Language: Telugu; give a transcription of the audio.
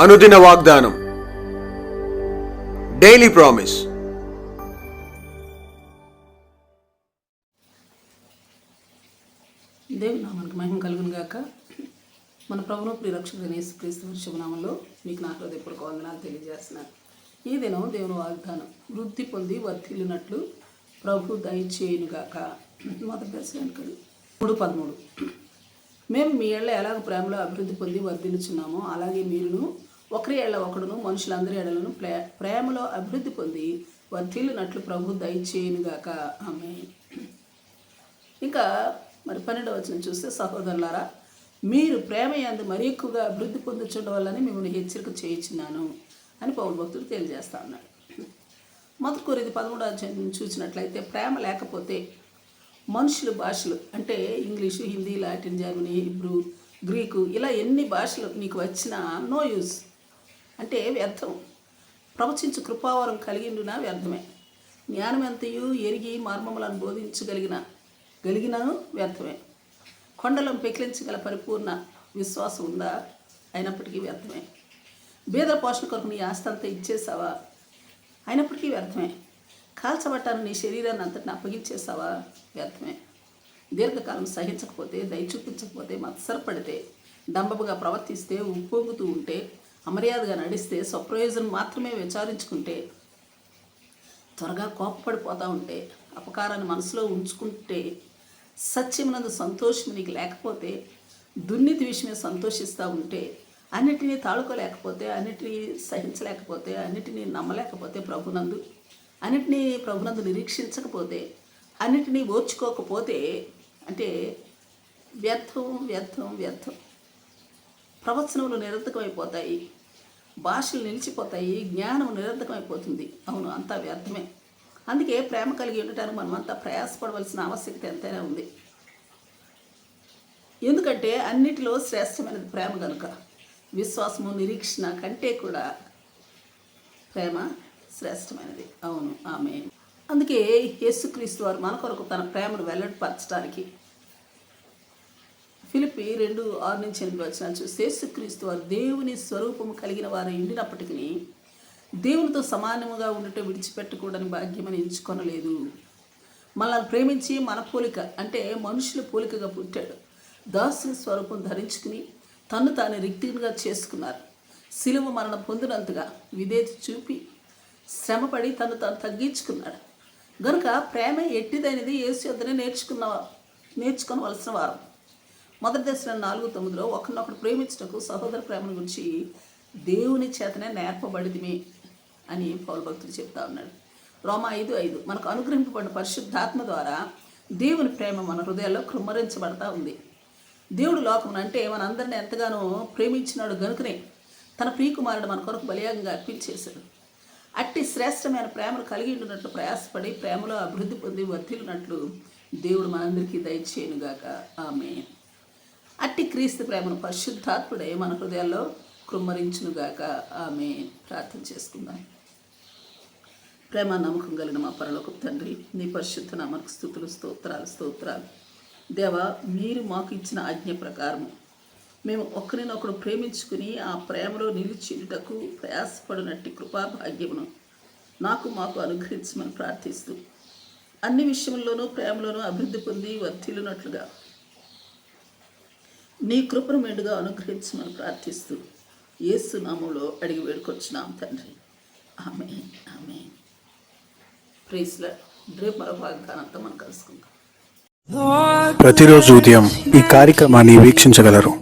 అనుదిన వాగ్దానం. డైలీ ప్రామిస్ దేవుని నామానికి మహిమ కలుగును గాక. మన ప్రభును ప్రియరక్షకుడైన క్రీస్తు వారి శుభనామంలో మీకు నా హృదయపూర్వక వందనాలు తెలియజేస్తున్నాను. ఈ దినం దేవుని వాగ్దానం వృద్ధి పొంది వర్ధిల్లినట్లు ప్రభు దయచేయునుగాక. మొదటి దర్శనానికి మూడు పదమూడు. మేము మీ ఏళ్ళ ఎలాగ ప్రేమలో అభివృద్ధి పొంది వర్ధిల్లుచున్నామో అలాగే మీరును ఒకరి ఏళ్ళ ఒకడును మనుషులందరి ఏళ్ళను ప్రే ప్రేమలో అభివృద్ధి పొంది వర్ధిల్లినట్లు ప్రభు దయచేయనుగాక ఆమె ఇంకా మరి పన్నెండవ వచ్చిన చూస్తే సహోదరులారా మీరు ప్రేమ ఎందు మరి ఎక్కువగా అభివృద్ధి పొందుచుండడం మిమ్మల్ని హెచ్చరిక చేయించున్నాను అని పౌరు భక్తుడు తెలియజేస్తా ఉన్నాడు. మొదటి కొరిది పదమూడవ చూసినట్లయితే ప్రేమ లేకపోతే మనుషులు భాషలు అంటే English Hindi Latin Germany Hebrew Greek ఇలా ఎన్ని భాషలు నీకు వచ్చినా నో యూజ్ అంటే వ్యర్థం. ప్రవచించు కృపావరం కలిగిండునా వ్యర్థమే. జ్ఞానం ఎంతయు ఎరిగి మర్మములను బోధించగలిగిన గలిగినను వ్యర్థమే. కొండలను పెకిలించగల పరిపూర్ణ విశ్వాసం ఉందా? అయినప్పటికీ వ్యర్థమే. భేద పోషణ కొరకు నీ ఆస్తి ఇచ్చేసావా అయినప్పటికీ వ్యర్థమే. కాల్చబట్టాను నీ శరీరాన్ని అంతటిని అప్పగించేసావా వ్యర్థమే. దీర్ఘకాలం సహించకపోతే దయ చూపించకపోతే మత్సరపడితే డంబముగా ప్రవర్తిస్తే ఉప్పొంగుతూ ఉంటే అమర్యాదగా నడిస్తే స్వప్రయోజనం మాత్రమే విచారించుకుంటే త్వరగా కోపపడిపోతూ ఉంటే అపకారాన్ని మనసులో ఉంచుకుంటే సత్యమునందు సంతోషం నీకు లేకపోతే దుర్నీతి విషయమే సంతోషిస్తూ ఉంటే అన్నిటినీ తాళుకోలేకపోతే అన్నిటినీ సహించలేకపోతే అన్నిటినీ నమ్మలేకపోతే ప్రభునందు అన్నిటినీ ప్రభునందు నిరీక్షించకపోతే అన్నిటినీ ఓర్చుకోకపోతే అంటే వ్యర్థం వ్యర్థం వ్యర్థం. ప్రవచనములు నిరర్థకమైపోతాయి భాషలు నిలిచిపోతాయి జ్ఞానం నిరర్థకమైపోతుంది. అవును అంతా వ్యర్థమే. అందుకే ప్రేమ కలిగి ఉండటానికి మనమంతా ప్రయాసపడవలసిన ఆవశ్యకత ఎంతైనా ఉంది. ఎందుకంటే అన్నిటిలో శ్రేష్టమైనది ప్రేమ కనుక విశ్వాసము నిరీక్షణ కంటే కూడా ప్రేమ శ్రేష్టమైనది. అవును. ఆమె అందుకే యేసుక్రీస్తు వారు మన కొరకు తన ప్రేమను వెల్లడిపరచడానికి ఫిలిపి రెండు ఆరు నుంచి ఎనిమిది వచ్చిన చూస్తే యేసుక్రీస్తు వారు దేవుని స్వరూపము కలిగిన వారు ఉండినప్పటికీ దేవునితో సమానముగా ఉండటం విడిచిపెట్టకూడని భాగ్యమని ఎంచుకొనలేదు. మనల్ని ప్రేమించి మన పోలిక అంటే మనుషుల పోలికగా పుట్టాడు. దాసుని స్వరూపం ధరించుకుని తన్ను తాను రిక్తిగా చేసుకున్నారు. సిలువ మరణం పొందినంతగా విధేత చూపి శ్రమపడి తను తను తగ్గించుకున్నాడు. గనుక ప్రేమ ఎట్టిదనేది యేసు యొద్దనే నేర్చుకున్న నేర్చుకోవలసిన వారం. మొదటి దశలో నాలుగు తొమ్మిదిలో ఒకరినొకరు ప్రేమించటకు సహోదర ప్రేమను గురించి దేవుని చేతనే నేర్పబడిదిమి అని పౌరు భక్తుడు చెప్తా ఉన్నాడు రోమ ఐదు ఐదు. మనకు అనుగ్రహింపబడిన పరిశుద్ధాత్మ ద్వారా దేవుని ప్రేమ మన హృదయాల్లో కృమ్మరించబడతా ఉంది. దేవుడు లోకం అంటే మనందరిని ఎంతగానో ప్రేమించినాడు గనుకనే తన ప్రియకుమారుడు మన కొరకు బలియాగంగా అర్పించేశాడు. అట్టి శ్రేష్టమైన ప్రేమను కలిగి ఉండినట్లు ప్రయాసపడి ప్రేమలో అభివృద్ధి పొంది వర్తిల్లినట్లు దేవుడు మనందరికీ దయచేయనుగాక. ఆమె అట్టి క్రీస్తు ప్రేమను పరిశుద్ధాత్ముడే మన హృదయాల్లో కృమ్మరించునుగాక. ఆమె ప్రార్థన చేసుకుందాం. ప్రేమ నమ్మకం కలిగిన మా పరలోక తండ్రి నీ పరిశుద్ధ నామకు స్థుతులు స్తోత్రాలు స్తోత్రాలు. దేవా మీరు మాకు ఇచ్చిన ఆజ్ఞ ప్రకారము మేము ఒకరినొకరు ప్రేమించుకుని ఆ ప్రేమలో నిలిచిటకు ప్రయాసపడినట్టు కృపా భాగ్యమును నాకు మాకు అనుగ్రహించమని ప్రార్థిస్తూ అన్ని విషయంలోనూ ప్రేమలోనూ అభివృద్ధి పొంది వర్తిల్లునట్లుగా నీ కృపను మెండుగా అనుగ్రహించమని ప్రార్థిస్తూ ఏసునామంలో అడిగి వేడుకొచ్చినాం తండ్రి. ఆమె ఆమె ప్రేస్ల రేపు మరో వాగ్దానంతో మనం కలుసుకుందాం. ప్రతిరోజు ఉదయం ఈ కార్యక్రమాన్ని వీక్షించగలరు.